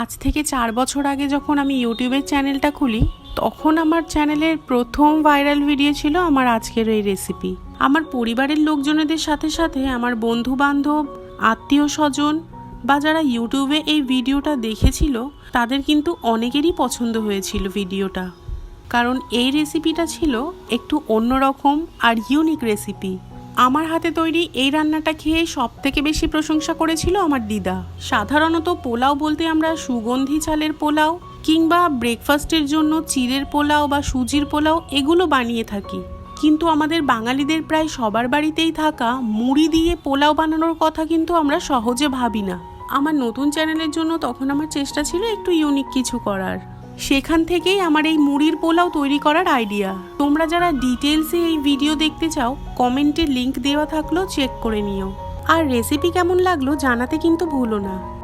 আজ থেকে চার বছর আগে যখন আমি ইউটিউবের চ্যানেলটা খুলি, তখন আমার চ্যানেলের প্রথম ভাইরাল ভিডিও ছিল আমার আজকের এই রেসিপি আমার পরিবারের লোকজনেদের সাথে সাথে আমার বন্ধু বান্ধব আত্মীয় স্বজন বা যারা ইউটিউবে এই ভিডিওটা দেখেছিল, তাদের কিন্তু অনেকেরই পছন্দ হয়েছিল ভিডিওটা কারণ এই রেসিপিটা ছিল একটু অন্যরকম আর ইউনিক রেসিপি আমার হাতে তৈরি এই রান্নাটা খেয়ে সব থেকে বেশি প্রশংসা করেছিল আমার দিদা। সাধারণত পোলাও বলতে আমরা সুগন্ধি চালের পোলাও কিংবা ব্রেকফাস্টের জন্য চিড়ের পোলাও বা সুজির পোলাও এগুলো বানিয়ে থাকি। কিন্তু আমাদের বাঙালিদের প্রায় সবার বাড়িতেই থাকা মুড়ি দিয়ে পোলাও বানানোর কথা কিন্তু আমরা সহজে ভাবি না। আমার নতুন চ্যানেলের জন্য তখন আমার চেষ্টা ছিল একটু ইউনিক কিছু করার। সেখান থেকেই আমার এই মুড়ির পোলাও তৈরি করার আইডিয়া তোমরা যারা ডিটেলসে এই ভিডিও দেখতে চাও কমেন্টে লিংক দেওয়া থাকল চেক করে নিও। আর রেসিপি কেমন লাগল জানাতে কিন্তু ভুলো না।